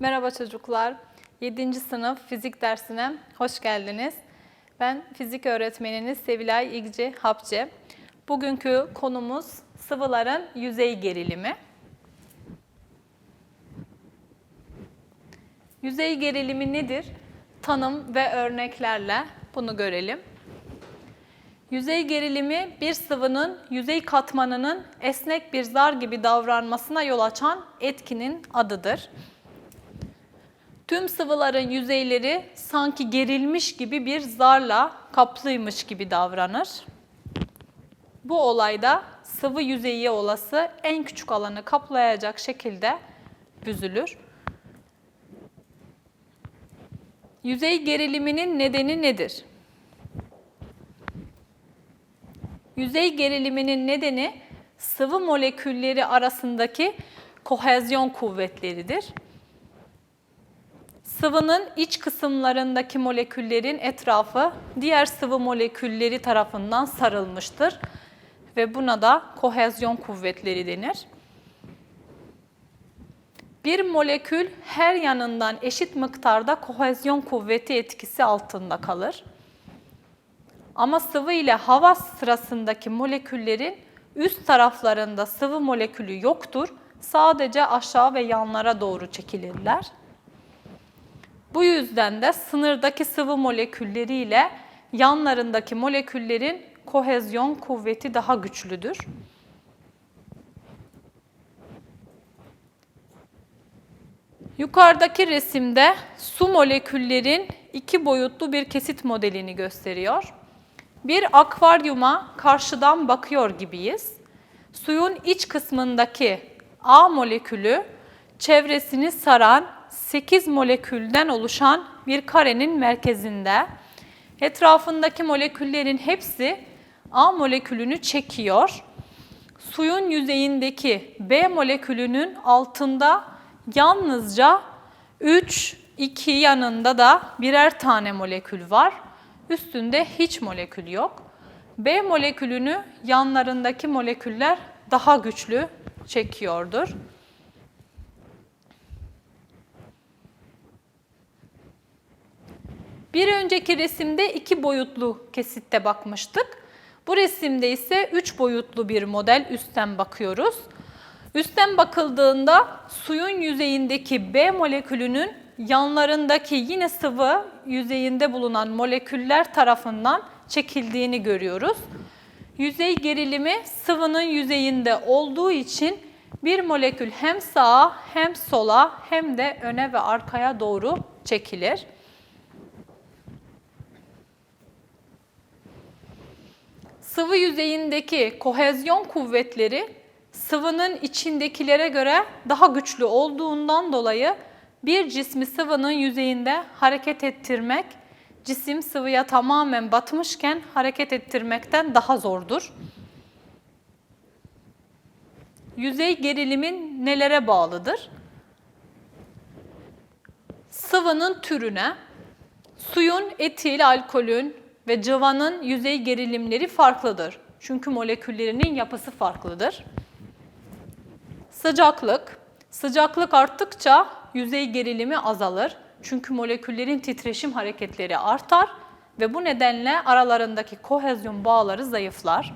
Merhaba çocuklar. 7. sınıf fizik dersine hoş geldiniz. Ben fizik öğretmeniniz Sevilay İgci Hapçı. Bugünkü konumuz sıvıların yüzey gerilimi. Yüzey gerilimi nedir? Tanım ve örneklerle bunu görelim. Yüzey gerilimi bir sıvının yüzey katmanının esnek bir zar gibi davranmasına yol açan etkinin adıdır. Tüm sıvıların yüzeyleri sanki gerilmiş gibi bir zarla kaplıymış gibi davranır. Bu olayda sıvı yüzeyi olası en küçük alanı kaplayacak şekilde büzülür. Yüzey geriliminin nedeni nedir? Yüzey geriliminin nedeni sıvı molekülleri arasındaki kohezyon kuvvetleridir. Sıvının iç kısımlarındaki moleküllerin etrafı diğer sıvı molekülleri tarafından sarılmıştır ve buna da kohezyon kuvvetleri denir. Bir molekül her yanından eşit miktarda kohezyon kuvveti etkisi altında kalır. Ama sıvı ile hava sırasındaki moleküllerin üst taraflarında sıvı molekülü yoktur. Sadece aşağı ve yanlara doğru çekilirler. Bu yüzden de sınırdaki sıvı molekülleri ile yanlarındaki moleküllerin kohezyon kuvveti daha güçlüdür. Yukarıdaki resimde su moleküllerin iki boyutlu bir kesit modelini gösteriyor. Bir akvaryuma karşıdan bakıyor gibiyiz. Suyun iç kısmındaki A molekülü çevresini saran 8 molekülden oluşan bir karenin merkezinde. Etrafındaki moleküllerin hepsi A molekülünü çekiyor. Suyun yüzeyindeki B molekülünün altında yalnızca 3, 2 yanında da birer tane molekül var. Üstünde hiç molekül yok. B molekülünü yanlarındaki moleküller daha güçlü çekiyordur. Bir önceki resimde iki boyutlu kesitte bakmıştık. Bu resimde ise üç boyutlu bir model üstten bakıyoruz. Üstten bakıldığında suyun yüzeyindeki B molekülünün yanlarındaki yine sıvı yüzeyinde bulunan moleküller tarafından çekildiğini görüyoruz. Yüzey gerilimi sıvının yüzeyinde olduğu için bir molekül hem sağa hem sola hem de öne ve arkaya doğru çekilir. Sıvı yüzeyindeki kohezyon kuvvetleri sıvının içindekilere göre daha güçlü olduğundan dolayı bir cismi sıvının yüzeyinde hareket ettirmek, cisim sıvıya tamamen batmışken hareket ettirmekten daha zordur. Yüzey gerilimin nelere bağlıdır? Sıvının türüne, suyun, etil, alkolün ve cıvanın yüzey gerilimleri farklıdır. Çünkü moleküllerinin yapısı farklıdır. Sıcaklık, sıcaklık arttıkça yüzey gerilimi azalır. Çünkü moleküllerin titreşim hareketleri artar ve bu nedenle aralarındaki kohezyon bağları zayıflar.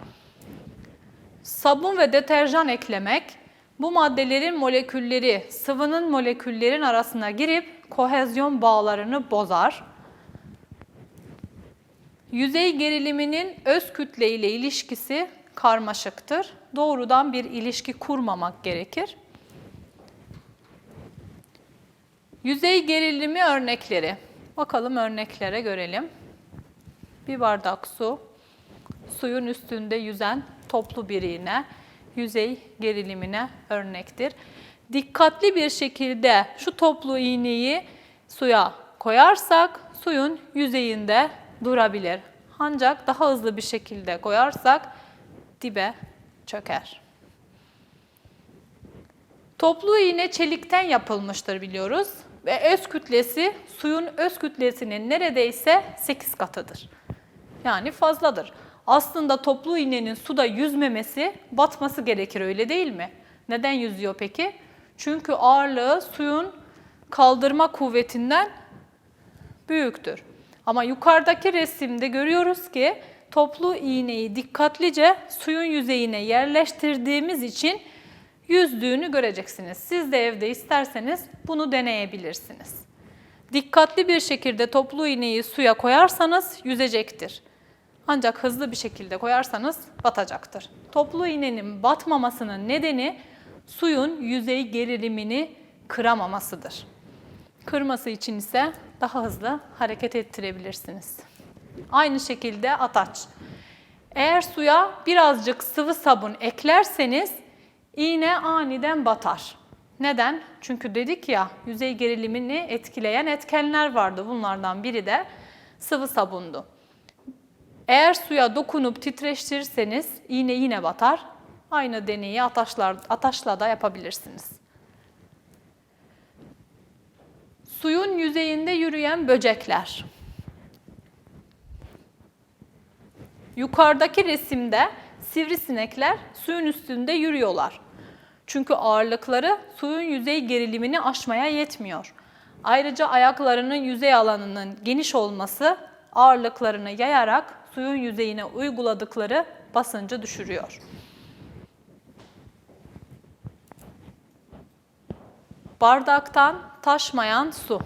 Sabun ve deterjan eklemek, bu maddelerin molekülleri sıvının moleküllerin arasına girip kohezyon bağlarını bozar. Yüzey geriliminin öz kütle ile ilişkisi karmaşıktır. Doğrudan bir ilişki kurmamak gerekir. Yüzey gerilimi örnekleri. Bakalım örneklere görelim. Bir bardak su, suyun üstünde yüzen toplu bir iğne, yüzey gerilimine örnektir. Dikkatli bir şekilde şu toplu iğneyi suya koyarsak suyun yüzeyinde durabilir. Ancak daha hızlı bir şekilde koyarsak dibe çöker. Toplu iğne çelikten yapılmıştır biliyoruz ve öz kütlesi suyun öz kütlesinin neredeyse 8 katıdır. Yani fazladır. Aslında toplu iğnenin suda yüzmemesi, batması gerekir öyle değil mi? Neden yüzüyor peki? Çünkü ağırlığı suyun kaldırma kuvvetinden büyüktür. Ama yukarıdaki resimde görüyoruz ki toplu iğneyi dikkatlice suyun yüzeyine yerleştirdiğimiz için yüzdüğünü göreceksiniz. Siz de evde isterseniz bunu deneyebilirsiniz. Dikkatli bir şekilde toplu iğneyi suya koyarsanız yüzecektir. Ancak hızlı bir şekilde koyarsanız batacaktır. Toplu iğnenin batmamasının nedeni suyun yüzey gerilimini kıramamasıdır. Kırması için ise daha hızlı hareket ettirebilirsiniz. Aynı şekilde ataç. Eğer suya birazcık sıvı sabun eklerseniz iğne aniden batar. Neden? Çünkü dedik ya yüzey gerilimini etkileyen etkenler vardı. Bunlardan biri de sıvı sabundu. Eğer suya dokunup titreştirirseniz iğne yine batar. Aynı deneyi ataşlar, ataşla da yapabilirsiniz. Suyun yüzeyinde yürüyen böcekler. Yukarıdaki resimde sivrisinekler suyun üstünde yürüyorlar. Çünkü ağırlıkları suyun yüzey gerilimini aşmaya yetmiyor. Ayrıca ayaklarının yüzey alanının geniş olması ağırlıklarını yayarak suyun yüzeyine uyguladıkları basıncı düşürüyor. Bardaktan taşmayan su.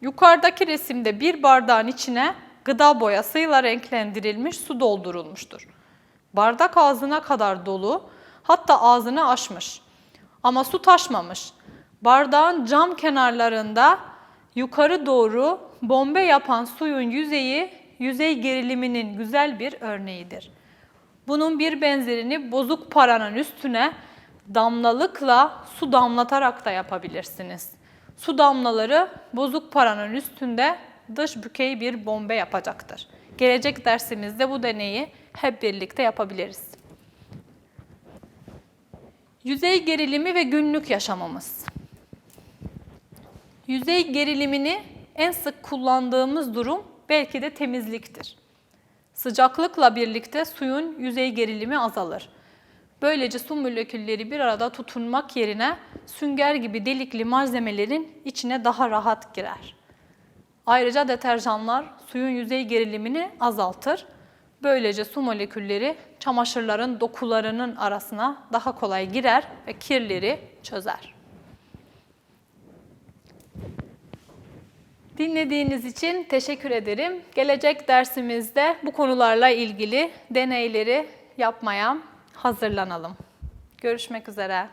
Yukarıdaki resimde bir bardağın içine gıda boyasıyla renklendirilmiş su doldurulmuştur. Bardak ağzına kadar dolu, hatta ağzını aşmış. Ama su taşmamış. Bardağın cam kenarlarında yukarı doğru bombe yapan suyun yüzeyi, yüzey geriliminin güzel bir örneğidir. Bunun bir benzerini bozuk paranın üstüne damlalıkla su damlatarak da yapabilirsiniz. Su damlaları bozuk paranın üstünde dış bükey bir bombe yapacaktır. Gelecek dersimizde bu deneyi hep birlikte yapabiliriz. Yüzey gerilimi ve günlük yaşamımız. Yüzey gerilimini en sık kullandığımız durum belki de temizliktir. Sıcaklıkla birlikte suyun yüzey gerilimi azalır. Böylece su molekülleri bir arada tutunmak yerine sünger gibi delikli malzemelerin içine daha rahat girer. Ayrıca deterjanlar suyun yüzey gerilimini azaltır. Böylece su molekülleri çamaşırların dokularının arasına daha kolay girer ve kirleri çözer. Dinlediğiniz için teşekkür ederim. Gelecek dersimizde bu konularla ilgili deneyleri yapmaya hazırlanalım. Görüşmek üzere.